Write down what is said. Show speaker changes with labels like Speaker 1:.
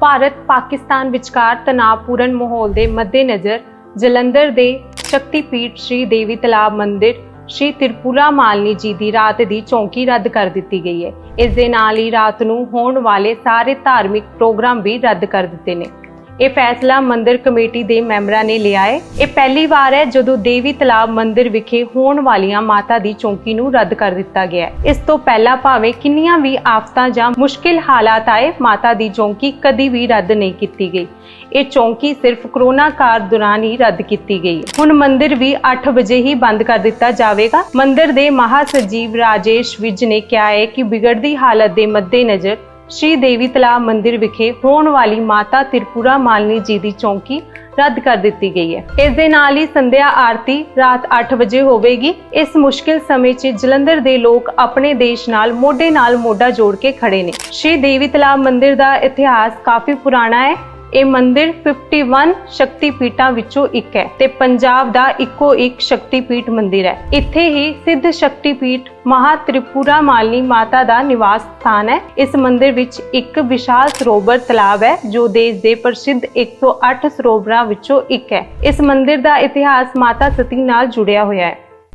Speaker 1: ਭਾਰਤ ਪਾਕਿਸਤਾਨ ਵਿਚਕਾਰ ਤਣਾਅਪੂਰਨ ਮਾਹੌਲ ਦੇ ਮੱਦੇਨਜ਼ਰ ਜਲੰਧਰ ਦੇ ਸ਼ਕਤੀਪੀਠ ਸ਼੍ਰੀ ਦੇਵੀ ਤਲਾਬ ਮੰਦਿਰ ਸ਼੍ਰੀ ਤਿਰਪੁਰਾ ਮਾਲਨੀ ਜੀ ਦੀ ਰਾਤ ਦੀ ਚੌਂਕੀ ਰੱਦ ਕਰ ਦਿੱਤੀ ਗਈ ਹੈ। ਇਸ ਦੇ ਨਾਲ ਹੀ ਰਾਤ ਨੂੰ ਹੋਣ ਵਾਲੇ ਸਾਰੇ ਧਾਰਮਿਕ ਪ੍ਰੋਗਰਾਮ ਵੀ ਰੱਦ ਕਰ ਦਿੱਤੇ ਨੇ। ਇਹ ਫੈਸਲਾ ਮੰਦਿਰ ਕਮੇਟੀ ਦੇ ਮੈਂਬਰਾਂ ਨੇ ਲਿਆ ਹੈ। ਇਹ ਪਹਿਲੀ ਵਾਰ ਹੈ ਜਦੋਂ ਦੇਵੀ ਤਲਾਬ ਮੰਦਿਰ ਵਿਖੇ ਹੋਣ ਵਾਲੀਆਂ ਮਾਤਾ ਦੀ ਚੌਂਕੀ ਨੂੰ ਰੱਦ ਕਰ ਦਿੱਤਾ ਗਿਆ ਹੈ। ਇਸ ਤੋਂ ਪਹਿਲਾਂ ਭਾਵੇਂ ਕਿੰਨੀਆਂ ਵੀ ਆਫਤਾਂ ਜਾਂ ਮੁਸ਼ਕਿਲ ਹਾਲਾਤ ਆਏ, ਮਾਤਾ ਦੀ ਚੌਂਕੀ ਕਦੀ ਵੀ ਰੱਦ ਨਹੀਂ ਕੀਤੀ ਗਈ। ਇਹ ਚੌਂਕੀ ਸਿਰਫ ਕਰੋਨਾ ਕਾਲ ਦੌਰਾਨ ਹੀ ਰੱਦ ਕੀਤੀ ਗਈ। ਹੁਣ ਮੰਦਿਰ ਵੀ 8 ਵਜੇ ਹੀ ਬੰਦ ਕਰ ਦਿੱਤਾ ਜਾਵੇਗਾ। ਮੰਦਿਰ ਦੇ ਮਹਾ ਸਚਿਵ ਰਾਜੇਸ਼ ਵਿਜ ਨੇ ਕਿਹਾ ਹੈ ਕਿ ਵਿਗੜਦੀ ਹਾਲਤ ਦੇ ਮੱਦੇਨਜ਼ਰ ਸ਼੍ਰੀ ਦੇਵੀ ਤਲਾਬ ਮੰਦਿਰ ਵਿਖੇ ਹੋਣ ਵਾਲੀ ਮਾਤਾ ਤਿਰਪੁਰਾ ਮਾਲਨੀ ਜੀ ਦੀ ਚੌਂਕੀ ਰੱਦ ਕਰ ਦਿੱਤੀ ਗਈ ਹੈ। ਇਸ ਦੇ ਨਾਲ ਹੀ ਸੰਧਿਆ ਆਰਤੀ ਰਾਤ 8 ਵਜੇ ਹੋਵੇਗੀ। ਇਸ ਮੁਸ਼ਕਿਲ ਸਮੇਂ 'ਚ ਜਲੰਧਰ ਦੇ ਲੋਕ ਆਪਣੇ ਦੇਸ਼ ਨਾਲ ਮੋਢੇ ਨਾਲ ਮੋਢਾ ਜੋੜ ਕੇ ਖੜੇ ਨੇ। ਸ਼੍ਰੀ ਦੇਵੀ ਤਲਾਬ ਮੰਦਿਰ ਦਾ ਇਤਿਹਾਸ ਕਾਫੀ ਪੁਰਾਣਾ ਹੈ। ਇਹ ਮੰਦਿਰ 51 ਸ਼ਕਤੀਪੀਠਾਂ ਵਿੱਚੋਂ ਇੱਕ ਹੈ ਤੇ ਪੰਜਾਬ ਦਾ ਇੱਕੋ ਇੱਕ ਸ਼ਕਤੀਪੀਠ ਮੰਦਿਰ ਹੈ। ਇੱਥੇ ਹੀ ਸਿੱਧ ਸ਼ਕਤੀ ਪੀਠ ਮਹਾ ਤ੍ਰਿਪੁਰਾ ਮਾਲਨੀ ਮਾਤਾ ਦਾ ਨਿਵਾਸ ਸਥਾਨ ਹੈ। ਇਸ ਮੰਦਿਰ ਵਿੱਚ ਇੱਕ ਵਿਸ਼ਾਲ ਸਰੋਵਰ ਤਲਾਬ ਹੈ, ਜੋ ਦੇਸ਼ ਦੇ ਪ੍ਰਸਿੱਧ 108 ਸਰੋਵਰਾਂ ਵਿੱਚੋਂ ਇੱਕ ਹੈ। ਇਸ ਮੰਦਿਰ ਦਾ ਇਤਿਹਾਸ ਮਾਤਾ ਸਤੀ ਨਾਲ ਜੁੜਿਆ ਹੋਇਆ ਹੈ।